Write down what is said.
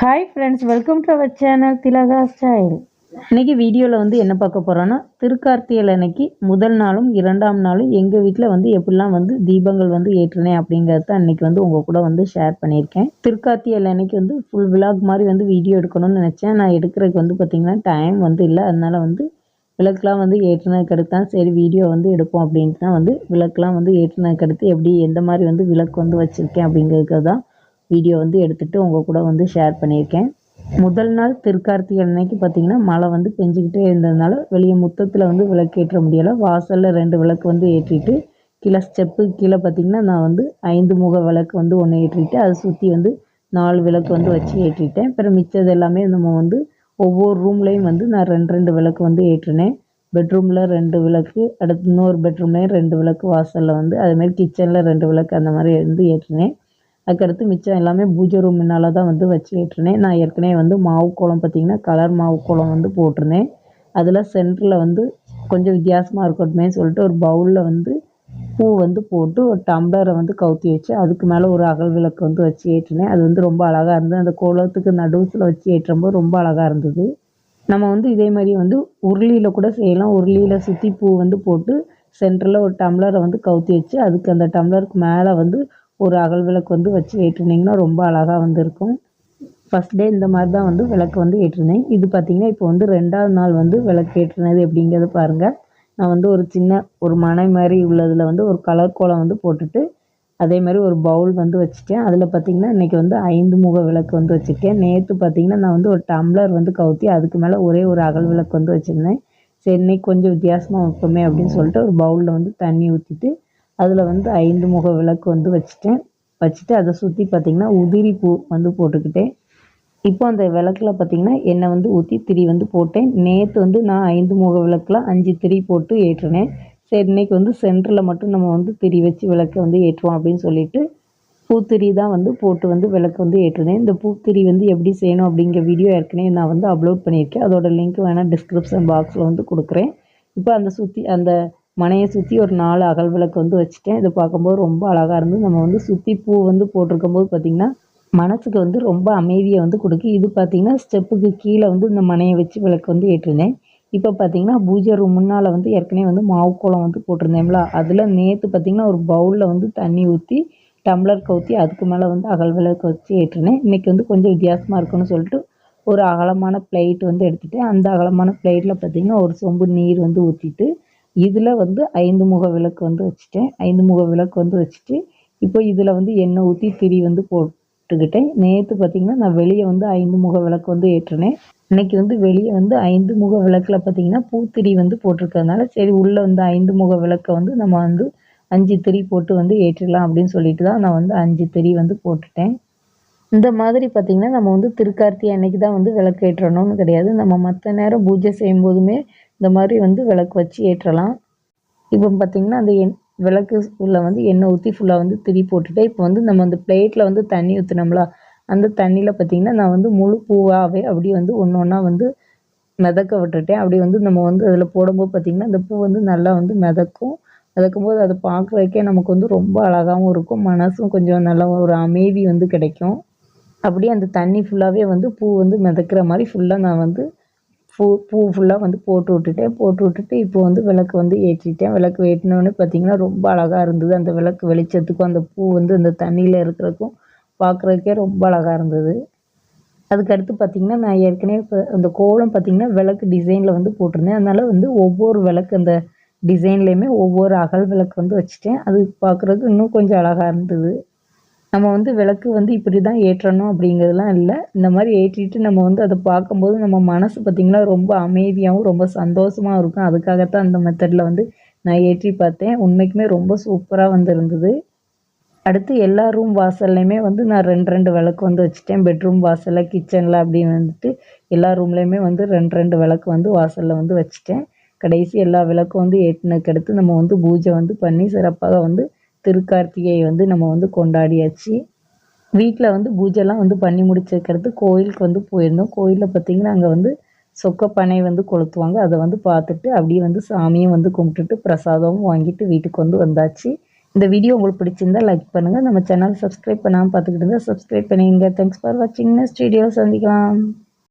Hi friends welcome to our channel Thilaka style இன்னைக்கு வீடியோவில் வந்து என்ன பார்க்க போகிறோன்னா திருக்கார்த்திகை அன்னைக்கு முதல் நாளும் இரண்டாம் நாளும் எங்கள் வீட்டில் வந்து எப்படிலாம் வந்து தீபங்கள் வந்து ஏற்றினேன் அப்படிங்கிறது தான் இன்னைக்கு வந்து உங்கள் கூட வந்து ஷேர் பண்ணியிருக்கேன். திருக்கார்த்திகை அன்னைக்கு வந்து ஃபுல் விலாக் மாதிரி வந்து வீடியோ எடுக்கணும்னு நினச்சேன். நான் எடுக்கிறதுக்கு வந்து பார்த்திங்கன்னா டைம் வந்து இல்லை. அதனால் வந்து விளக்குலாம் வந்து ஏற்றினதுக்கு அடுத்து தான் சரி வீடியோ வந்து எடுப்போம் அப்படின்ட்டு தான் வந்து விளக்குலாம் வந்து ஏற்றினதுக்கு அடுத்து எப்படி எந்த மாதிரி வந்து விளக்கு வந்து வச்சுருக்கேன் அப்படிங்கிறதுக்கு தான் வீடியோ வந்து எடுத்துகிட்டு உங்கள் கூட வந்து ஷேர் பண்ணியிருக்கேன். முதல் நாள் திருக்கார்த்திகை அன்னைக்கு பார்த்தீங்கன்னா மழை வந்து பெஞ்சிக்கிட்டே இருந்ததுனால வெளியே முத்தத்தில் வந்து விளக்கு ஏற்ற முடியலை. வாசலில் ரெண்டு விளக்கு வந்து ஏற்றிட்டு கீழே ஸ்டெப்பு கீழே பார்த்தீங்கன்னா நான் வந்து ஐந்து முக விளக்கு வந்து ஒன்று ஏற்றிட்டு அதை சுற்றி வந்து நாலு விளக்கு வந்து வச்சு ஏற்றிட்டேன். அப்புறம் மிச்சது எல்லாமே நம்ம வந்து ஒவ்வொரு ரூம்லேயும் வந்து நான் ரெண்டு ரெண்டு விளக்கு வந்து ஏற்றினேன். பெட்ரூமில் ரெண்டு விளக்கு அடுத்து இன்னொரு பெட்ரூம்லேயும் ரெண்டு விளக்கு வாசலில் வந்து அதுமாரி கிச்சனில் ரெண்டு விளக்கு அந்த மாதிரி வந்து ஏற்றினேன். அதுக்கடுத்து மிச்சம் எல்லாமே பூஜை ரூம் முன்னால் தான் வந்து வச்சு ஏற்றினேன் நான் ஏற்கனவே வந்து மாவு கோலம் பார்த்திங்கன்னா கலர் மாவு கோலம் வந்து போட்டிருந்தேன். அதில் சென்டரில் வந்து கொஞ்சம் வித்தியாசமாக இருக்கட்டுமே சொல்லிட்டு ஒரு பவுலில் வந்து பூ வந்து போட்டு ஒரு டம்ளரை வந்து கவுத்தி வச்சு அதுக்கு மேலே ஒரு அகல் விளக்கு வந்து வச்சு ஏற்றினேன். அது வந்து ரொம்ப அழகாக இருந்தது. அந்த கோலத்துக்கு நடுவில் வச்சு ஏற்றும்போது ரொம்ப அழகாக இருந்தது. நம்ம வந்து இதே மாதிரி வந்து உருளியில் கூட செய்யலாம். உருளியில் சுற்றி பூ வந்து போட்டு சென்டரில் ஒரு டம்ளரை வந்து கவுத்தி வச்சு அதுக்கு அந்த டம்ளருக்கு மேலே வந்து ஒரு அகல் விளக்கு வந்து வச்சு ஏற்றுனீங்கன்னா ரொம்ப அழகாக வந்து இருக்கும் ஃபஸ்ட் டே இந்த மாதிரி தான் வந்து விளக்கு வந்து ஏற்றினேன். இது பார்த்திங்கன்னா இப்போ வந்து ரெண்டாவது நாள் வந்து விளக்கு ஏற்றினது அப்படிங்கிறத பாருங்கள் நான் வந்து ஒரு சின்ன ஒரு மனை மாதிரி உள்ளதில் வந்து ஒரு கலர் கோலம் வந்து போட்டுட்டு அதே மாதிரி ஒரு பவுல் வந்து வச்சுட்டேன். அதில் பார்த்திங்கன்னா இன்றைக்கி வந்து ஐந்து முக விளக்கு வந்து வச்சுருக்கேன். நேற்று பார்த்திங்கன்னா நான் வந்து ஒரு டம்ளர் வந்து கவுத்தி அதுக்கு மேலே ஒரே ஒரு அகல் விளக்கு வந்து வச்சுருந்தேன். சரி இன்னைக்கு கொஞ்சம் வித்தியாசமாக வைப்போமே அப்படின்னு சொல்லிட்டு ஒரு பவுலில் வந்து தண்ணி ஊற்றிட்டு அதில் வந்து ஐந்து முக விளக்கு வந்து வச்சுட்டேன். வச்சுட்டு அதை சுற்றி பார்த்திங்கன்னா உதிரி பூ வந்து போட்டுக்கிட்டேன். இப்போ அந்த விளக்கில் பார்த்திங்கன்னா எண்ணெய் வந்து ஊற்றி திரி வந்து போட்டேன். நேற்று வந்து நான் ஐந்து முக விளக்கில் அஞ்சு திரி போட்டு ஏற்றினேன். சரி இன்றைக்கி வந்து சென்டரில் மட்டும் நம்ம வந்து திரி வச்சு விளக்கை வந்து ஏற்றுவோம் அப்படின்னு சொல்லிட்டு பூத்திரி தான் வந்து போட்டு வந்து விளக்கு வந்து ஏற்றுனேன். இந்த பூத்திரி வந்து எப்படி செய்யணும் அப்படிங்கிற வீடியோ ஏற்கனவே நான் வந்து அப்லோட் பண்ணியிருக்கேன். அதோட லிங்க் வேணால் டிஸ்கிரிப்ஷன் பாக்ஸில் வந்து கொடுக்குறேன். இப்போ அந்த சுற்றி அந்த மனையை சுற்றி ஒரு நாலு அகல் விளக்கு வந்து வச்சுட்டேன். இதை பார்க்கும்போது ரொம்ப அழகாக இருந்தது. நம்ம வந்து சுற்றி பூ வந்து போட்டிருக்கும் போது பார்த்திங்கன்னா மனசுக்கு வந்து ரொம்ப அமைதியை வந்து கொடுக்கு. இது பார்த்திங்கன்னா ஸ்டெப்புக்கு கீழே வந்து இந்த மனையை வச்சு விளக்கு வந்து ஏற்றிருந்தேன். இப்போ பார்த்திங்கன்னா பூஜை ரூம் முன்னால் வந்து ஏற்கனவே வந்து மாவு கோலம் வந்து போட்டிருந்தேன்ல அதில் நேற்று பார்த்திங்கன்னா ஒரு பவுலில் வந்து தண்ணி ஊற்றி டம்ளர் கவுத்தி அதுக்கு மேலே வந்து அகல் விளக்கு வச்சு ஏற்றினேன் இன்றைக்கி வந்து கொஞ்சம் வித்தியாசமாக இருக்குன்னு சொல்லிட்டு ஒரு அகலமான பிளேட் வந்து எடுத்துகிட்டேன் அந்த அகலமான பிளேட்டில் பார்த்திங்கன்னா ஒரு சொம்பு நீர் வந்து ஊற்றிட்டு இதில் வந்து ஐந்து முக விளக்கு வந்து வச்சுட்டேன். ஐந்து முக விளக்கு வந்து வச்சுட்டு இப்போ இதில் வந்து எண்ணெய் ஊற்றி திரி வந்து போட்டுக்கிட்டேன். நேற்று பார்த்திங்கன்னா நான் வெளியே வந்து ஐந்து முக விளக்கு வந்து ஏற்றினேன். இன்றைக்கி வந்து வெளியே வந்து ஐந்து முக விளக்கில் பார்த்திங்கன்னா பூத்திரி வந்து போட்டிருக்கறதுனால சரி உள்ளே வந்து ஐந்து முக விளக்கை வந்து நம்ம வந்து அஞ்சு திரி போட்டு வந்து ஏற்றிடலாம் அப்படின்னு சொல்லிட்டு தான் நான் வந்து அஞ்சு திரி வந்து போட்டுட்டேன். இந்த மாதிரி பார்த்திங்கன்னா நம்ம வந்து திருக்கார்த்திகை அன்னைக்கு தான் வந்து விளக்கு ஏற்றணும்னு கிடையாது. நம்ம மற்ற நேரம் பூஜை செய்யும் போதுமே இந்த மாதிரி வந்து விளக்கு வச்சு ஏற்றலாம். இப்போ பார்த்திங்கன்னா அந்த எண் விளக்கு உள்ள வந்து எண்ணெய் ஊற்றி ஃபுல்லாக வந்து திரி போட்டுட்டு இப்போ வந்து நம்ம அந்த பிளேட்டில் வந்து தண்ணி ஊற்றினோம்ல அந்த தண்ணியில் பார்த்திங்கன்னா நான் வந்து முழு பூவாகவே அப்படியே வந்து ஒன்று ஒன்றா வந்து மிதக்க விட்டுட்டேன். அப்படி வந்து நம்ம வந்து அதில் போடும்போது பார்த்திங்கன்னா அந்த பூ வந்து நல்லா வந்து மிதக்கும். மிதக்கும் போது அதை பார்க்குறதுக்கே நமக்கு வந்து ரொம்ப அழகாகவும் இருக்கும். மனசும் கொஞ்சம் நல்லா ஒரு அமைதி வந்து கிடைக்கும். அப்படியே அந்த தண்ணி ஃபுல்லாகவே வந்து பூ வந்து மிதக்கிற மாதிரி ஃபுல்லாக நான் வந்து பூ பூ ஃபுல்லாக வந்து போட்டு விட்டுட்டேன் போட்டு விட்டுட்டு இப்போ வந்து விளக்கு வந்து ஏற்றிட்டேன். விளக்கு ஏற்றினோடனே பார்த்திங்கன்னா ரொம்ப அழகாக இருந்தது. அந்த விளக்கு வெளிச்சத்துக்கும் அந்த பூ வந்து அந்த தண்ணியில் இருக்கிறதுக்கும் பார்க்குறதுக்கே ரொம்ப அழகாக இருந்தது. அதுக்கடுத்து பார்த்திங்கன்னா நான் ஏற்கனவே இப்போ அந்த கோலம் பார்த்திங்கன்னா விளக்கு டிசைனில் வந்து போட்டிருந்தேன். அதனால் வந்து ஒவ்வொரு விளக்கு அந்த டிசைன்லேயுமே ஒவ்வொரு அகல் விளக்கு வந்து வச்சுட்டேன். அது பார்க்குறதுக்கு இன்னும் கொஞ்சம் அழகாக இருந்தது. நம்ம வந்து விளக்கு வந்து இப்படி தான் ஏற்றணும் அப்படிங்கிறதுலாம் இல்லை. இந்த மாதிரி ஏற்றிட்டு நம்ம வந்து அதை பார்க்கும்போது நம்ம மனசு பார்த்திங்கன்னா ரொம்ப அமைதியாகவும் ரொம்ப சந்தோஷமாகவும் இருக்கும். அதுக்காகத்தான் அந்த மெத்தடில் வந்து நான் ஏற்றி பார்த்தேன். உண்மைக்குமே ரொம்ப சூப்பராக வந்து இருந்தது. அடுத்து எல்லா ரூம் வாசல்லையுமே வந்து நான் ரெண்டு ரெண்டு விளக்கு வந்து வச்சுட்டேன். பெட்ரூம் வாசலில் கிச்சனில் அப்படின்னு வந்துட்டு எல்லா ரூம்லேயுமே வந்து ரெண்டு ரெண்டு விளக்கு வந்து வாசலில் வந்து வச்சுட்டேன். கடைசி எல்லா விளக்கும் வந்து ஏற்றினதுக்கு அடுத்து நம்ம வந்து பூஜை வந்து பண்ணி சிறப்பாக வந்து திருக்கார்த்திகை வந்து நம்ம வந்து கொண்டாடியாச்சு. வீட்டில் வந்து பூஜைலாம் வந்து பண்ணி முடிச்சிருக்கிறது கோயிலுக்கு வந்து போயிருந்தோம். கோயிலில் பார்த்திங்கன்னா அங்கே வந்து சொக்கப்பனை வந்து கொளுத்துவாங்க. அதை வந்து பார்த்துட்டு அப்படியே வந்து சாமியும் வந்து கும்பிட்டுட்டு பிரசாதமும் வாங்கிட்டு வீட்டுக்கு வந்து வந்தாச்சு. இந்த வீடியோ உங்களுக்கு பிடிச்சிருந்தா லைக் பண்ணுங்கள் நம்ம சேனல் சப்ஸ்கிரைப் பண்ணாமல் பார்த்துக்கிட்டு இருந்தால் சப்ஸ்கிரைப் பண்ணிங்க தேங்க்ஸ் ஃபார் வாட்சிங் நெக்ஸ்ட் வீடியோ சந்திக்கலாம்.